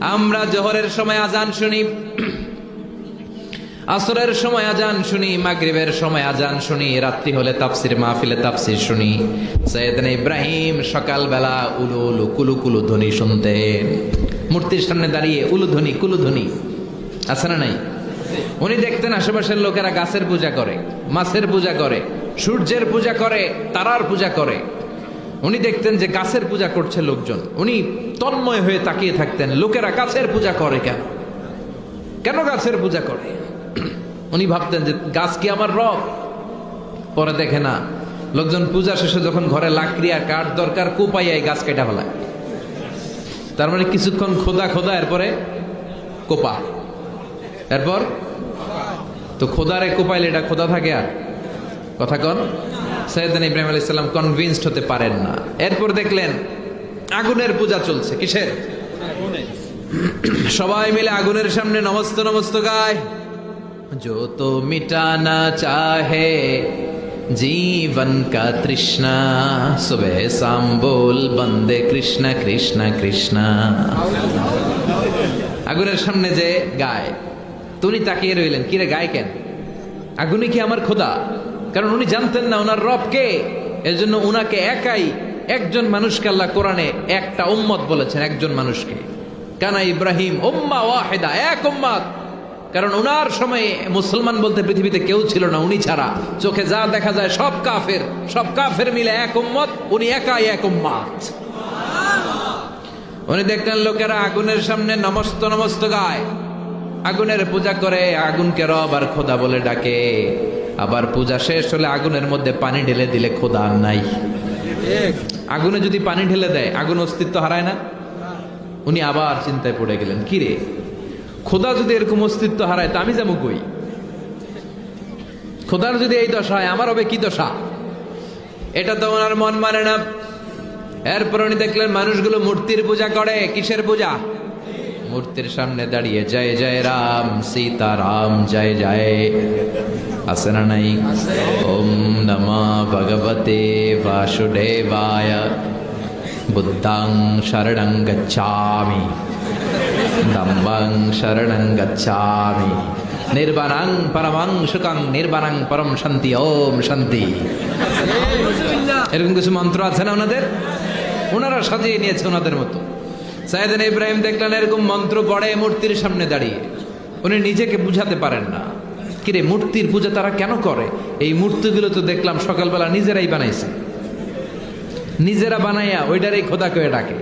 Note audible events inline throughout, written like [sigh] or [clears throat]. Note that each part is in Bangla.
আমরা জোহরের সময় আজান শুনি, আসরের সময় আজান শুনি, মাগরিবের সময় আজান শুনি, রাত্রি হলে তাফসির মাহফিলে তাফসির শুনি। সৈয়দনা ইব্রাহিম সকালবেলা উলু উলু কুলু কুলু ধ্বনি শুনতেন মূর্তির সামনে দাঁড়িয়ে উলু ধ্বনি কুলু ধ্বনি আছে না নাই? উনি দেখতেন আশেপাশের লোকেরা গাছের পূজা করে, মাছের পূজা করে, সূর্যের পূজা করে, তারার পূজা করে। উনি দেখতেন যে গাছের পূজা করছে লোকজন। উনি তন্ময় হয়ে তাকিয়ে থাকতেন, লোকেরা গাছের পূজা করে কেন? কেন গাছের পূজা করে? উনি ভাবতেন যে, গাছ কি আমার রব? পরে দেখে না, লোকজন পূজা শেষে যখন ঘরে লাকড়ি আর কাঠ দরকার কোপাইয়া এই গাছ কেটা ফেলায়। তার মানে কিছুক্ষণ খোদা খোদা, এরপরে কোপা। এরপর? তো খোদারে কোপাইলে এটা খোদা থাকে আর? কথা কন। সৈয়দান ইব্রাহিম আলাইহিস সালাম কনভিন্সড হতে পারেন না। এরপর দেখলেন আগুনের পূজা চলছে কিসের সবাই মিলে আগুনের সামনে নমস্ত নমস্ত গায় जो तो मिटाना चाहे जीवन का तृष्णा सुबह शाम बोल बंदे कृष्ण कृष्ण कृष्ण আগুনের সামনে যে গায় তো উনি তাকিয়ে রইলেন কিরে গায় কেন আগুনই কি আমার খোদা কারণ উনি জানতেন না ওনার রব কে এর জন্য উনাকে একাই একজন মানুষকে আল্লাহ কোরআনে একটা উম্মত বলেছেন, একজন মানুষকে। কানা ইব্রাহিম, উম্মা ওয়াহেদা, এক উম্মাদ কারণ ওনার সময়ে মুসলমান বলতে পৃথিবীতে কেউ ছিল না, উনি ছাড়া। চোখে যা দেখা যায় সব কাফের সব কাফের মিলে এক উম্মত, উনি একাই এক উম্মাদ উনি দেখলেন লোকেরা আগুনের সামনে নমস্ত নমস্ত গায়। আগুনের পূজা করে, আগুনকে রব আর খোদা বলে ডাকে। আবার পূজা শেষ হলে আগুনের মধ্যে পানি ঢেলে দিলে খোদা নাই। আগুনে যদি পানি ঢেলে দেয়, আগুন অস্তিত্ব হারায় না? উনি আবার চিন্তায় পড়ে গেলেন, কি রে? খোদা যদি এরকম অস্তিত্ব হারায়, তা আমি যাব কই? খোদার যদি এই দশা হয়, আমার হবে কি দশা? এটা তো ওনার মন মানে না। এরপর উনি দেখলেন, মানুষগুলো মূর্তির পূজা করে, কিসের পূজা? মূর্তির সামনে দাঁড়িয়ে, জয় জয় রাম সীতা রাম জয় জয়। আছে না নাই? ওম নমঃ ভগবতে বাসুদেবায়। বুদ্ধাং শরণং গচ্ছামি। দম্বং শরণং গচ্ছামি। নির্বাণাং পরমাং সুখং, নির্বাণাং পরম শান্তি, ওম শান্তি। এরকম কিছু মন্ত্র আছে না ওনাদের? ওনারা সাজিয়ে নিয়েছে ওনাদের মতো। সাইদিন ইব্রাহিম দেখলেন এরকম মন্ত্র পড়ে মূর্তির সামনে দাঁড়িয়ে। উনি নিজেকে বুঝাতে পারেন না। কিরে, মূর্তির পূজা তারা কেন করে? এই মূর্তিগুলো তো দেখলাম সকালবেলা নিজেরাই বানাইছে। নিজেরা বানাইয়া ওইটারই খোদা করে ডাকে।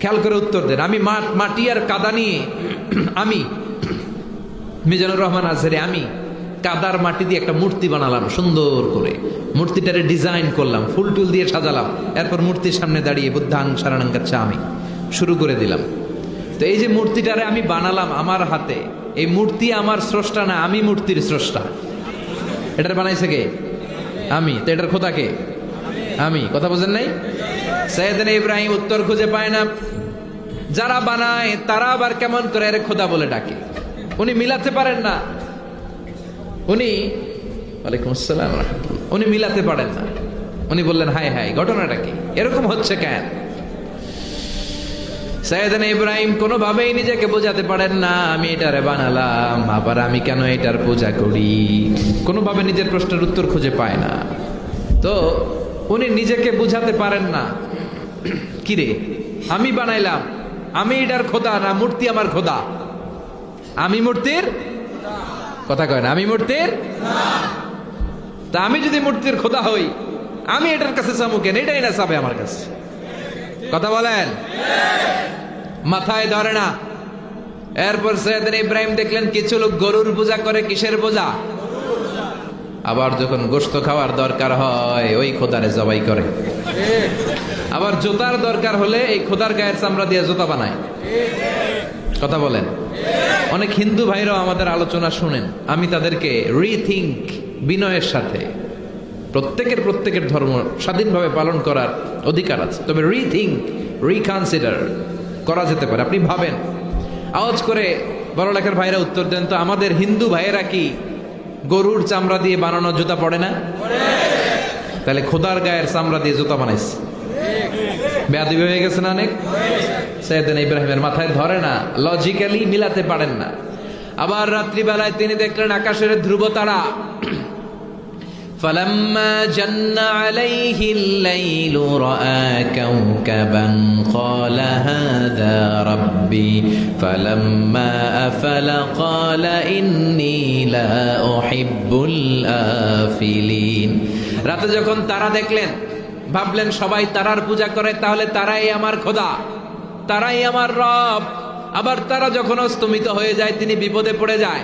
খেয়াল করে উত্তর দেন, আমি মাটি আর কাদা নিয়ে [clears throat] আমি, মিজানুর রহমান আজহারি, আমি কাদার মাটি দিয়ে একটা মূর্তি বানালাম সুন্দর করে। মূর্তিটারে ডিজাইন করলাম, ফুল টুল দিয়ে সাজালাম। এরপর মূর্তির সামনে দাঁড়িয়ে বুদ্ধাং সারানাং কাচ্চা আমি শুরু করে দিলাম। তো এই যে মূর্তিটারে আমি বানালাম আমার হাতে, এই মূর্তি আমার স্রষ্টা না, আমি মূর্তির স্রষ্টা। এটার বানাইছে কে? আমি। তো এটার খোদা কে? আমি। কথা বোঝেন নাই? সৈয়দিন ইব্রাহিম উত্তর খুঁজে পায় না। যারা বানায়, তারা আবার কেমন করে এর খোদা বলে ডাকে? উনি মিলাতে পারেন না। উনি, ওয়ালাইকুম আসসালাম। উনি মিলাতে পারেন না। উনি বললেন হাই হাই ঘটনাটা কি? এরকম হচ্ছে কেন? সৈয়দিন ইব্রাহিম কোনোভাবেই নিজেকে বোঝাতে পারেন না, আমি এটারে বানালাম, আবার আমি কেন এটার পূজা করি? কোনোভাবে নিজের প্রশ্নের উত্তর খুঁজে পায় না। তো উনি নিজেকে বুঝাতে পারেন না কিরে আমি বানাইলাম, আমি এটার খোদা না, মূর্তি আমার খোদা? আমি মূর্তির? কথা কয় না, আমি মূর্তির? তা আমি যদি মূর্তির খোদা হই, আমি এটার কাছে চামু কেন? এটাই না চাবে আমার কাছে। কথা বলেন? মাথায় ধরে না। এরপর সৈয়দিন ইব্রাহিম দেখলেন কিছু লোক গরুর পূজা করে, কিসের পূজা? আবার যখন গোস্ত খাওয়ার দরকার হয়, ওই খোদারে জবাই করে। আবার জুতার দরকার হলে এই খোদার গায়ের চামড়া দিয়ে জুতা বানায়। কথা বলেন? অনেক হিন্দু ভাইরাও আমাদের আলোচনা শুনেন। আমি তাদেরকে রিথিঙ্ক বিনয়ের সাথে প্রত্যেকের প্রত্যেকের ধর্ম স্বাধীনভাবে পালন করার অধিকার আছে। তবে রিথিঙ্ক রিকনসিডার করা যেতে পারে। আপনি ভাবেন। আওয়াজ করে বড় লেখার ভাইরা উত্তর দেন, তো আমাদের হিন্দু ভাইয়েরা কি গরুর চামড়া দিয়ে বানানো জুতা পড়ে না? তাহলে খোদার গায়ের চামড়া দিয়ে জুতা বানাইছে। বেয়াদি হয়ে গেছে না অনেক? সৈয়দিন ইব্রাহিমের মাথায় ধরে না। লজিক্যালি মিলাতে পারেন না। আবার রাত্রিবেলায় তিনি দেখলেন আকাশের ধ্রুব তারা فلما جن عليه الليل راى كوكبا قال هذا ربي فلما افل قال اني لا احب الافلين রাতে যখন তারা দেখলেন ভাবলেন সবাই তারার পূজা করে তাহলে তারাই আমার খোদা তারাই আমার রব আবার তারা যখন অস্তমিত হয়ে যায় তিনি বিপদে পড়ে যায়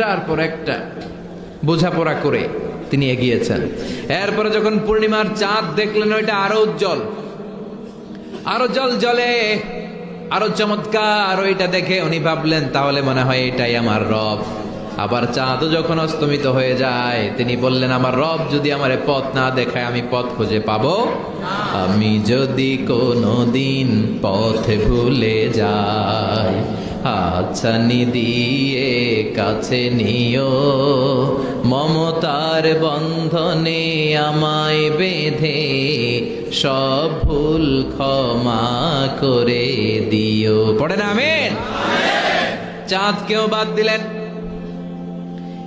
একটার পর একটা বোঝাপড়া করে তিনি এগিয়েছেন। এরপরে যখন পূর্ণিমার চাঁদ দেখলেন, ওইটা আরও উজ্জ্বল, আরও জল জলে, আরও চমৎকার, ওইটা দেখে উনি ভাবলেন, তাহলে মনে হয় এটাই আমার রব। আবার চাঁদও যখন অস্তমিত হয়ে যায়, তিনি বললেন, আমার রব যদি আমার পথ না দেখায়, আমি পথ খুঁজে পাবো? আমি যদি কোনো দিন পথে ভুলে যাই আচ্ছানি দিয়ে কাছে নিও। মমতার বন্ধনে আমায় বেঁধে সব ভুল ক্ষমা করে দিও। পড়ে না চাঁদ কেউ বাদ দিলেন।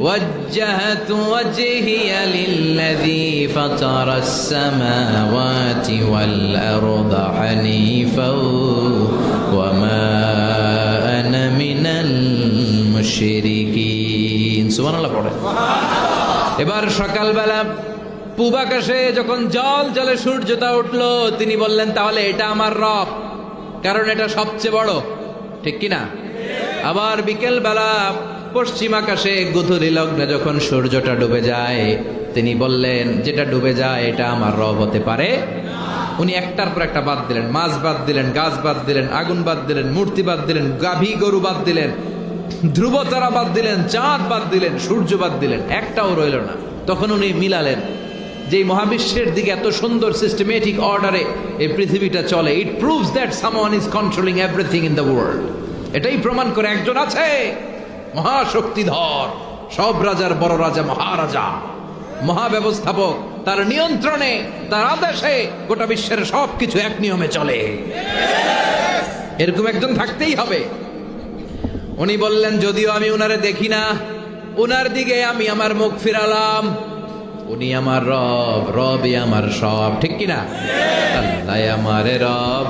وجهت وجهي للذي فطر السماوات والأرض حنيفا وما أنا من المشركين سبحان الله পড়ে এবার সকালবেলা পূব আকাশে যখন জল জলে সূর্যটা উঠলো তিনি বললেন তাহলে এটা আমার রব কারণ এটা সবচেয়ে বড় ঠিক কিনা আবার বিকেল বেলা পশ্চিম আকাশে গুধুলি লগ্নে যখন সূর্যটা ডুবে যায়, তিনি বললেন, যেটা ডুবে যায়, এটা আমার রব হতে পারে। উনি একটার পর একটা বাদ দিলেন, মাছ বাদ দিলেন, গাছ বাদ দিলেন, আগুন বাদ দিলেন, মূর্তি বাদ দিলেন, গাভী গরু বাদ দিলেন ধ্রুব তারা বাদ দিলেন, চাঁদ বাদ দিলেন, সূর্য বাদ দিলেন, একটাও রইল না। তখন উনি মিলালেন যে মহাবিশ্বের দিকে এত সুন্দর সিস্টেমেটিক অর্ডারে এই পৃথিবীটা চলে it proves that someone is controlling everything in the world এটাই প্রমাণ করে একজন আছে। মহাশক্তিধর। সব রাজার বড় রাজা মহারাজা। মহাব্যবস্থাপক, তার নিয়ন্ত্রণে, তার আদেশে গোটা বিশ্বের সবকিছু এক নিয়মে চলে। এরকম একজন থাকতেই হবে। উনি বললেন, যদিও আমি উনারে দেখি না, উনার দিকে আমি আমার মুখ ফিরালাম। উনি আমার রব, রবই আমার সব। ঠিক কিনা? আল্লাহ আমার রব।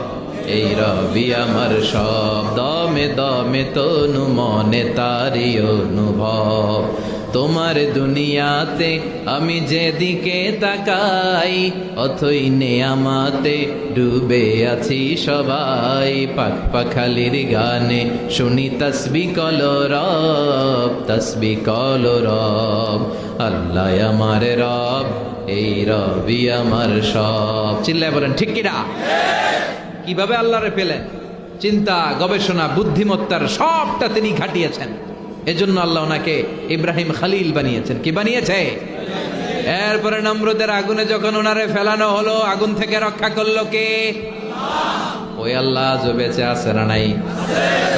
এই রবি আমার সব। দমে দমে তনু মনে তারি অনুভব। তোমার দুনিয়াতে আমি যেদিকে তাকাই, অথই নেয়ামাতে ডুবে আছি সবাই। পাখ পাখালির গানে শুনি তসবি কল রব, তসবি কল রব। আল্লাহ আমার রব, এই রবি আমার সব। চিল্লায় বলেন, ঠিক কিনা? কীভাবে আল্লাহরে পেলেন? চিন্তা, গবেষণা, বুদ্ধিমত্তার সবটা তিনি খাটিয়েছেন এজন্য আল্লাহ ওনাকে ইব্রাহিম খালিল বানিয়েছেন। কি বানিয়েছে? এরপরে নম্রদের আগুনে যখন ওনারে ফেলানো হলো, আগুন থেকে রক্ষা করল কে? ওই আল্লাহ বেঁচে আছে না নাই?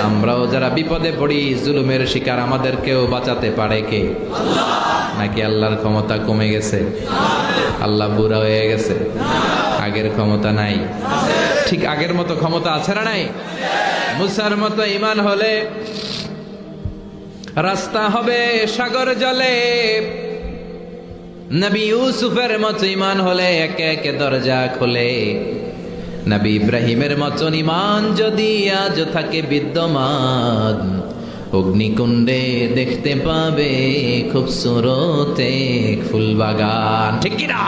আমরাও যারা বিপদে পড়ি, জুলুমের শিকার, আমাদেরকেও বাঁচাতে পারে কে? নাকি আল্লাহর ক্ষমতা কমে গেছে? আল্লাহ বুড়া হয়ে গেছে? আগের ক্ষমতা নাই? ঠিক আগের মতো ক্ষমতা আছে না নাই? মুসার মতো ইমান হলে রাস্তা হবে সাগর জলে। নবী ইউসুফের মতো ইমান হলে একে একে দরজা খোলে। নবী ইব্রাহিমের মতন ইমান যদি আজ থাকে বিদ্যমান, অগ্নিকুণ্ডে দেখতে পাবে খুব সুরতে ফুল বাগান ঠিক কিনা?